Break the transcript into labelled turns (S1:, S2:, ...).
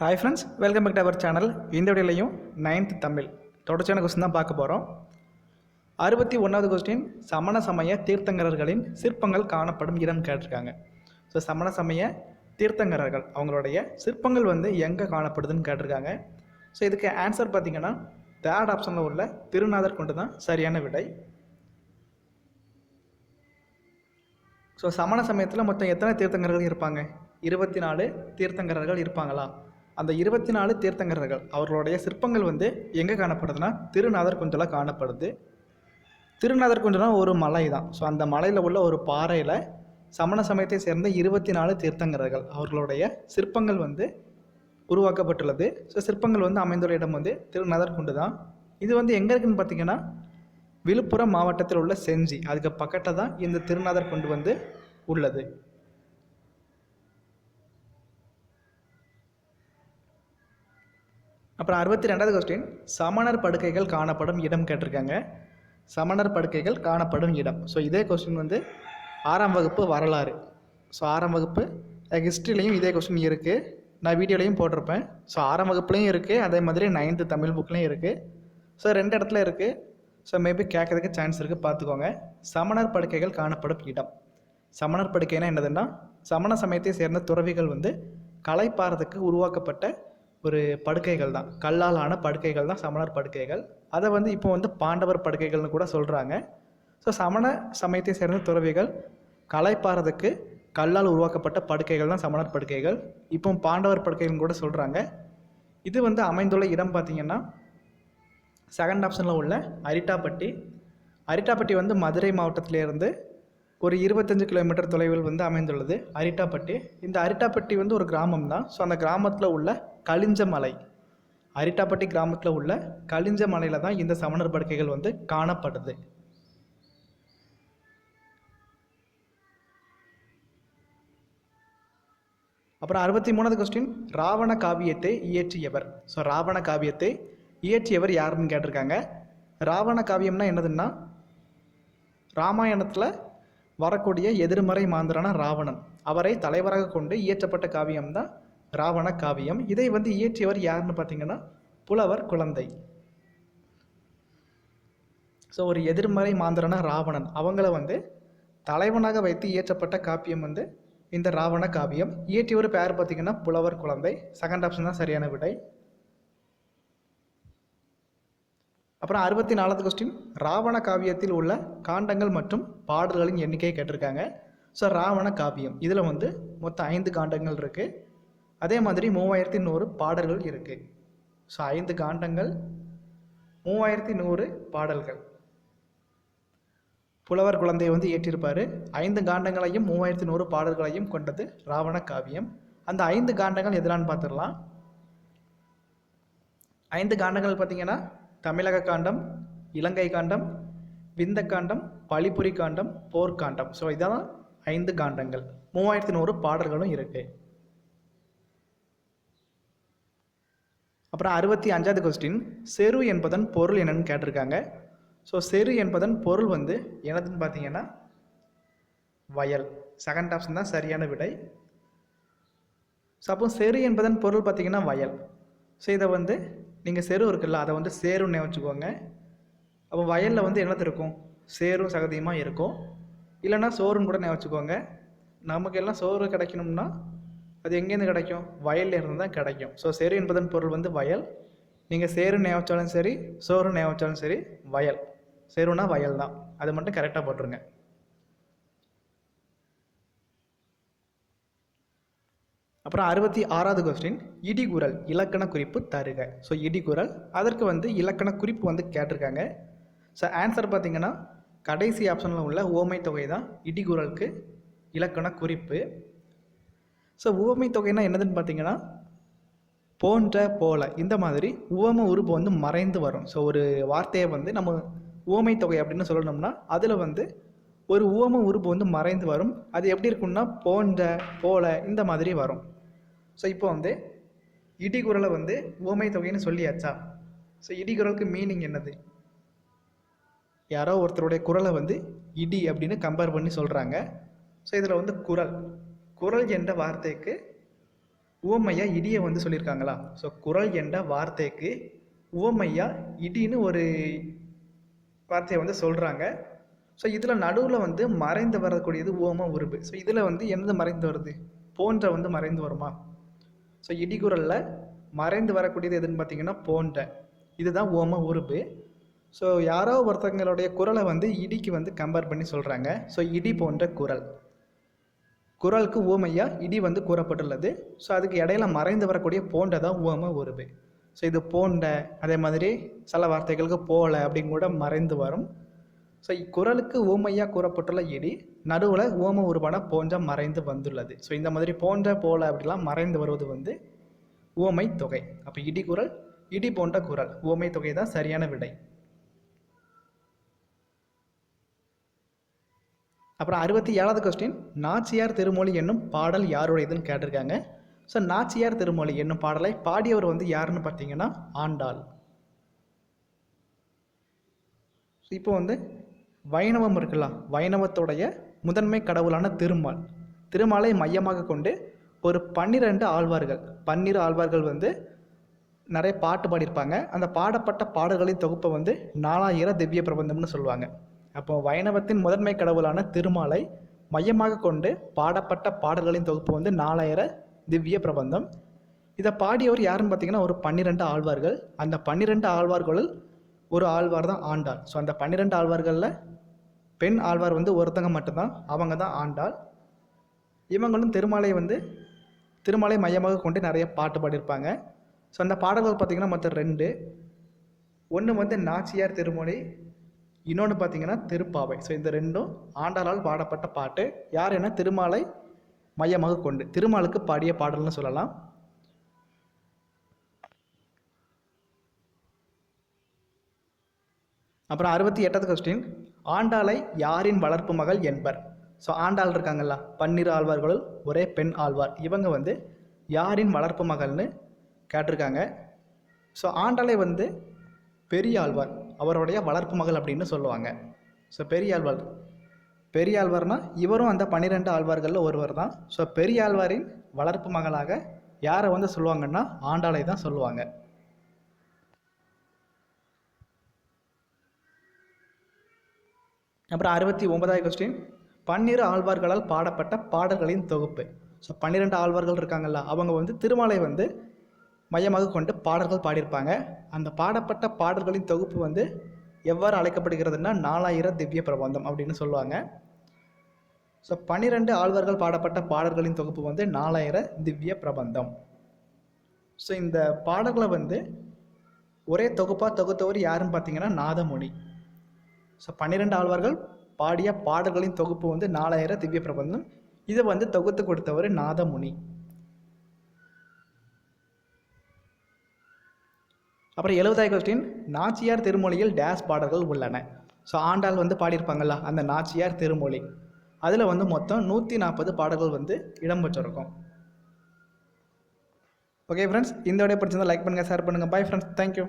S1: Hi friends welcome back to our channel இந்த வீடியோலையும் ninth Tamil தொடர்ச்சியான கொஸ்டின் தான் பார்க்க போகிறோம் அறுபத்தி ஒன்றாவது கொஸ்டின் சமண சமய தீர்த்தங்கரர்களின் சிற்பங்கள் காணப்படும் இடம் கேட்டிருக்காங்க. ஸோ சமண சமய தீர்த்தங்கரர்கள் அவங்களுடைய சிற்பங்கள் வந்து எங்கே காணப்படுதுன்னு கேட்டிருக்காங்க. ஸோ இதுக்கு ஆன்சர் பார்த்திங்கன்னா தேர்ட் ஆப்ஷனில் உள்ள திருநாதர் கொண்டு தான் சரியான விடை. ஸோ சமண சமயத்தில் மொத்தம் எத்தனை தீர்த்தங்கரர்கள் இருப்பாங்க? இருபத்தி நாலு தீர்த்தங்கரர்கள் இருப்பாங்களா? அந்த இருபத்தி நாலு தீர்த்தங்கரர்கள் அவர்களுடைய சிற்பங்கள் வந்து எங்கே காணப்படுதுன்னா திருநாதர் குஞ்சலாக காணப்படுது. திருநாதர் குஞ்சனா ஒரு மலை தான் ஸோ அந்த மலையில் உள்ள ஒரு பாறையில் சமண சமயத்தை சேர்ந்த இருபத்தி நாலு தீர்த்தங்கரர்கள் அவர்களுடைய சிற்பங்கள் வந்து உருவாக்கப்பட்டுள்ளது. ஸோ சிற்பங்கள் வந்து அமைந்துள்ள இடம் வந்து திருநாதர் குண்டு தான் இது வந்து எங்கே இருக்குதுன்னு பார்த்தீங்கன்னா விழுப்புரம் மாவட்டத்தில் உள்ள செஞ்சி. அதுக்கு பக்கத்தில் தான் இந்த திருநாதர் குண்டு வந்து உள்ளது. அப்புறம் அறுபத்தி ரெண்டாவது கொஸ்டின் சமணர் படுக்கைகள் காணப்படும் இடம் கேட்டிருக்காங்க. சமணர் படுக்கைகள் காணப்படும் இடம். ஸோ இதே கொஸ்டின் வந்து ஆறாம் வகுப்பு வரலாறு. ஸோ ஆறாம் வகுப்பு ஹிஸ்ட்ரிலையும் இதே கொஸ்டின் இருக்குது நான் வீடியோலையும் போட்டிருப்பேன். ஸோ ஆறாம் வகுப்புலையும் இருக்குது அதே மாதிரி நைன்த்து தமிழ் புக்லேயும் இருக்குது ஸோ ரெண்டு இடத்துல இருக்குது ஸோ மேபி கேட்கறதுக்கு சான்ஸ் இருக்குது பார்த்துக்கோங்க. சமணர் படுக்கைகள் காணப்படும் இடம். சமணர் படுக்கைனா என்னதுன்னா சமண சமயத்தை சேர்ந்த துறவிகள் வந்து களைப்பாறதுக்கு உருவாக்கப்பட்ட ஒரு படுக்கைகள் தான். கல்லால் ஆன படுக்கைகள் தான் சமணர் படுக்கைகள். அதை வந்து இப்போ வந்து பாண்டவர் படுக்கைகள்னு கூட சொல்கிறாங்க ஸோ சமண சமயத்தை சேர்ந்த துறவிகள் கலைப்பாறதுக்கு கல்லால் உருவாக்கப்பட்ட படுக்கைகள் தான் சமணர் படுக்கைகள். இப்போ பாண்டவர் படுக்கைகள்னு கூட சொல்கிறாங்க இது வந்து அமைந்துள்ள இடம் பார்த்திங்கன்னா செகண்ட் ஆப்ஷனில் உள்ள அரிட்டாப்பட்டி. அரிட்டாப்பட்டி வந்து மதுரை மாவட்டத்திலேருந்து ஒரு இருபத்தஞ்சு கிலோமீட்டர் தொலைவில் வந்து அமைந்துள்ளது அரிட்டாப்பட்டி. இந்த அரிட்டாப்பட்டி வந்து ஒரு கிராமம் தான். ஸோ அந்த கிராமத்தில் உள்ள கலிஞ்சமலை. அரிட்டாப்பட்டி கிராமத்தில் உள்ள கலிஞ்ச மலையில் தான் இந்த சமணர் படுக்கைகள் வந்து காணப்படுது. அப்புறம் அறுபத்தி மூணாவது கொஸ்டின் ராவண காவியத்தை இயற்றியவர். ஸோ ராவண காவியத்தை இயற்றியவர் யாருன்னு கேட்டிருக்காங்க. ராவண காவியம்னா என்னதுன்னா ராமாயணத்தில் வரக்கூடிய எதிர்மறை மாந்தரான ராவணன். அவரை தலைவராக கொண்டு இயற்றப்பட்ட காவியம் தான் ராவண காவியம். இதை வந்து இயற்றியவர் யாருன்னு பார்த்தீங்கன்னா புலவர் குழந்தை. ஸோ ஒரு எதிர்மறை மாந்தரான ராவணன். அவங்கள வந்து தலைவனாக வைத்து இயற்றப்பட்ட காப்பியம் வந்து இந்த ராவண காவியம். இயற்றியவர் பேர் பார்த்தீங்கன்னா புலவர் குழந்தை. செகண்ட் ஆப்ஷன் தான் சரியான விடை. அப்புறம் அறுபத்தி நாலாவது கொஸ்டின் ராவண காவியத்தில் உள்ள காண்டங்கள் மற்றும் பாடல்களின் எண்ணிக்கையை கேட்டிருக்காங்க. ஸோ ராவண காவியம். இதில் வந்து மொத்தம் ஐந்து காண்டங்கள் இருக்குது அதே மாதிரி மூவாயிரத்தி நூறு பாடல்கள் இருக்குது ஸோ ஐந்து காண்டங்கள் மூவாயிரத்தி நூறு பாடல்கள். புலவர் குழந்தையை வந்து ஏற்றிருப்பார். ஐந்து காண்டங்களையும் மூவாயிரத்தி நூறு பாடல்களையும் கொண்டது ராவண காவியம். அந்த ஐந்து காண்டங்கள் எதிரான்னு பார்த்துடலாம் ஐந்து காண்டங்கள் பார்த்திங்கன்னா தமிழக காண்டம் இலங்கை காண்டம் விந்த காண்டம் பழிப்புரி காண்டம் போர்க்காண்டம். ஸோ இதெல்லாம் ஐந்து காண்டங்கள். மூவாயிரத்தி நூறு பாடல்களும் இருக்குது அப்புறம் அறுபத்தி அஞ்சாவது கொஸ்டின் செரு என்பதன் பொருள் என்னன்னு கேட்டிருக்காங்க. ஸோ செரு என்பதன் பொருள் வந்து என்னதுன்னு பார்த்தீங்கன்னா வயல். செகண்ட் ஆப்ஷன் தான் சரியான விடை. ஸோ அப்போ செரு என்பதன் பொருள் பார்த்தீங்கன்னா வயல். ஸோ இதை வந்து நீங்கள் செரு இருக்குல்ல அதை வந்து சேருன்னு வச்சுக்கோங்க. அப்போ வயலில் வந்து என்னது இருக்கும்? சேரும் சகதியுமாக இருக்கும். இல்லைன்னா சோறுன்னு கூட வச்சுக்கோங்க. நமக்கு எல்லாம் சோறு கிடைக்கணும்னா அது எங்கேருந்து கிடைக்கும்? வயலில் இருந்து தான் கிடைக்கும். ஸோ சேரு என்பதன் பொருள் வந்து வயல். நீங்கள் சேரு நேவச்சாலும் சரி சோறு நேவச்சாலும் சரி வயல். சேருனா வயல் தான் அது மட்டும் கரெக்டாக போட்டுருங்க. அப்புறம் அறுபத்தி ஆறாவது கொஸ்டின் இடிகுரல் இலக்கண குறிப்பு தருக. ஸோ இடிகுரல் அதற்கு வந்து இலக்கண குறிப்பு வந்து கேட்டிருக்காங்க. ஸோ ஆன்சர் பார்த்தீங்கன்னா கடைசி ஆப்ஷனில் உள்ள ஓமை தொகை தான் இடிகுரலுக்கு இலக்கண குறிப்பு. ஸோ உவமை தொகைனா என்னதுன்னு பார்த்தீங்கன்னா போன்ற போல. இந்த மாதிரி உவம உருப்பு வந்து மறைந்து வரும். ஸோ ஒரு வார்த்தையை வந்து நம்ம உவமை தொகை அப்படின்னு சொல்லணும்னா அதில் வந்து ஒரு உவம உருப்பு வந்து மறைந்து வரும். அது எப்படி இருக்கும்னா போன்ற போல இந்த மாதிரி வரும். ஸோ இப்போ வந்து இடிகுரலை வந்து உவமை தொகைன்னு சொல்லியாச்சா? ஸோ இடிகுரலுக்கு மீனிங் என்னது? யாரோ ஒருத்தருடைய குரலை வந்து இடி அப்படின்னு கம்பேர் பண்ணி சொல்கிறாங்க ஸோ இதில் வந்து குரல் குரல் என்ற வார்த்தைக்கு உவமையா இடியை வந்து சொல்லியிருக்காங்களா? ஸோ குரல் என்ற வார்த்தைக்கு உவமையா இடின்னு ஒரு வார்த்தையை வந்து சொல்கிறாங்க ஸோ இதில் நடுவில் வந்து மறைந்து வரக்கூடியது ஓம உருபு. ஸோ இதில் வந்து என்னது மறைந்து வருது? போன்ற வந்து மறைந்து வருமா? ஸோ இடிகுரலில் மறைந்து வரக்கூடியது எதுன்னு பார்த்தீங்கன்னா போன்ற. இதுதான் ஓம உருபு. ஸோ யாரோ ஒருத்தங்களுடைய குரலை வந்து இடிக்கு வந்து கம்பேர் பண்ணி சொல்கிறாங்க ஸோ இடி போன்ற குரல். குரலுக்கு ஓமையா இடி வந்து கூறப்பட்டுள்ளது. ஸோ அதுக்கு இடையில மறைந்து வரக்கூடிய போண்டை தான் ஓம உருபு. ஸோ இது போண்ட அதே மாதிரி சில வார்த்தைகளுக்கு போல அப்படின்னு கூட மறைந்து வரும். ஸோ குரலுக்கு ஊமையாக கூறப்பட்டுள்ள இடி நடுவில் ஓம உருவான போன்ற மறைந்து வந்துள்ளது. ஸோ இந்த மாதிரி போன்ற போல அப்படிலாம் மறைந்து வருவது வந்து ஓமை தொகை. அப்போ இடி குரல் இடி போன்ற குரல் ஓமை தொகை தான் சரியான விடை. அப்புறம் அறுபத்தி ஏழாவது கொஸ்டின் நாச்சியார் திருமொழி என்னும் பாடல் யாருடையதுன்னு கேட்டிருக்காங்க. ஸோ நாச்சியார் திருமொழி என்னும் பாடலை பாடியவர் வந்து யாருன்னு பார்த்தீங்கன்னா ஆண்டாள். இப்போ வந்து வைணவம் இருக்குல்ல வைணவத்துடைய முதன்மை கடவுளான திருமால். திருமாலை மையமாக கொண்டு ஒரு பன்னிரண்டு ஆழ்வார்கள் பன்னிரு ஆழ்வார்கள் வந்து நிறைய பாட்டு பாடியிருப்பாங்க. அந்த பாடப்பட்ட பாடல்களின் தொகுப்பை வந்து நாலாயிரம் திவ்ய பிரபந்தம்னு சொல்லுவாங்க. அப்போ வைணவத்தின் முதன்மை கடவுளான திருமாலை மையமாக கொண்டு பாடப்பட்ட பாடல்களின் தொகுப்பு வந்து நாலாயிர திவ்ய பிரபந்தம். இதை பாடியவர் யாருன்னு பார்த்தீங்கன்னா ஒரு பன்னிரெண்டு ஆழ்வார்கள். அந்த பன்னிரெண்டு ஆழ்வார்களில் ஒரு ஆழ்வார் தான் ஆண்டாள். ஸோ அந்த பன்னிரெண்டு ஆழ்வார்களில் பெண் ஆழ்வார் வந்து ஒருத்தங்க மட்டும்தான். அவங்க தான் ஆண்டாள். இவங்களும் திருமாலை வந்து திருமாலை மையமாக கொண்டு நிறைய பாட்டு பாடியிருப்பாங்க. ஸோ அந்த பாடல்கள் பார்த்திங்கன்னா மொத்தம் ரெண்டு. ஒன்று வந்து நாச்சியார் திருமொழி இன்னொன்று பார்த்தீங்கன்னா திருப்பாவை. ஸோ இந்த ரெண்டும் ஆண்டாளால் பாடப்பட்ட பாட்டு. யார் என்ன? திருமாலை மையமாக கொண்டு. திருமாலுக்கு பாடிய பாடல்னு சொல்லலாம். அப்புறம் அறுபத்தி எட்டாவது கொஸ்டின் ஆண்டாளை யாரின் வளர்ப்பு மகள் என்பர்? ஸோ ஆண்டாள் இருக்காங்கல்ல பன்னிரு ஆழ்வார்களுள் ஒரே பெண் ஆழ்வார். இவங்க வந்து யாரின் வளர்ப்பு மகள்னு கேட்டிருக்காங்க. ஸோ ஆண்டாளை வந்து பெரிய ஆழ்வார். அவருடைய வளர்ப்பு மகள் அப்படின்னு சொல்லுவாங்க. ஸோ பெரியாழ்வார். பெரியாழ்வார்னா இவரும் அந்த பன்னிரெண்டு ஆழ்வார்களில் ஒருவர் தான். ஸோ பெரியாழ்வாரின் வளர்ப்பு மகளாக யாரை வந்து சொல்லுவாங்கன்னா ஆண்டாளை தான் சொல்லுவாங்க. அப்புறம் அறுபத்தி ஒன்பதாவது கொஸ்டின் பன்னிரு ஆழ்வார்களால் பாடப்பட்ட பாடல்களின் தொகுப்பு. ஸோ பன்னிரெண்டு ஆழ்வார்கள் இருக்காங்கல்ல அவங்க வந்து திருமலை வந்து மையமாக கொண்டு பாடல்கள் பாடியிருப்பாங்க. அந்த பாடப்பட்ட பாடல்களின் தொகுப்பு வந்து எவ்வாறு அழைக்கப்படுகிறதுனா நாலாயிரம் திவ்ய பிரபந்தம் அப்படின்னு சொல்லுவாங்க. ஸோ பன்னிரெண்டு ஆழ்வார்கள் பாடப்பட்ட பாடல்களின் தொகுப்பு வந்து நாலாயிரம் திவ்ய பிரபந்தம். ஸோ இந்த பாடல்களை வந்து ஒரே தொகுப்பாக தொகுத்தவர் யாருன்னு பார்த்தீங்கன்னா நாதமுனி. ஸோ பன்னிரெண்டு ஆழ்வார்கள் பாடிய பாடல்களின் தொகுப்பு வந்து நாலாயிரம் திவ்ய பிரபந்தம். இதை வந்து தொகுத்து கொடுத்தவர் நாதமுனி. அப்புறம் எழுபதாயிரம் கொஸ்டின் நாச்சியார் திருமொழியில் டேஸ் பாடல்கள் உள்ளன. ஸோ ஆண்டாள் வந்து பாடியிருப்பாங்கள்ல அந்த நாச்சியார் திருமொழி. அதில் வந்து மொத்தம் நூற்றி நாற்பது பாடல்கள் வந்து இடம்பெற்றிருக்கும். ஓகே ஃப்ரெண்ட்ஸ் இந்த விட பிடிச்சிருந்தா லைக் பண்ணுங்கள் ஷேர் பண்ணுங்கள் பை ஃப்ரெண்ட்ஸ் தேங்க்யூ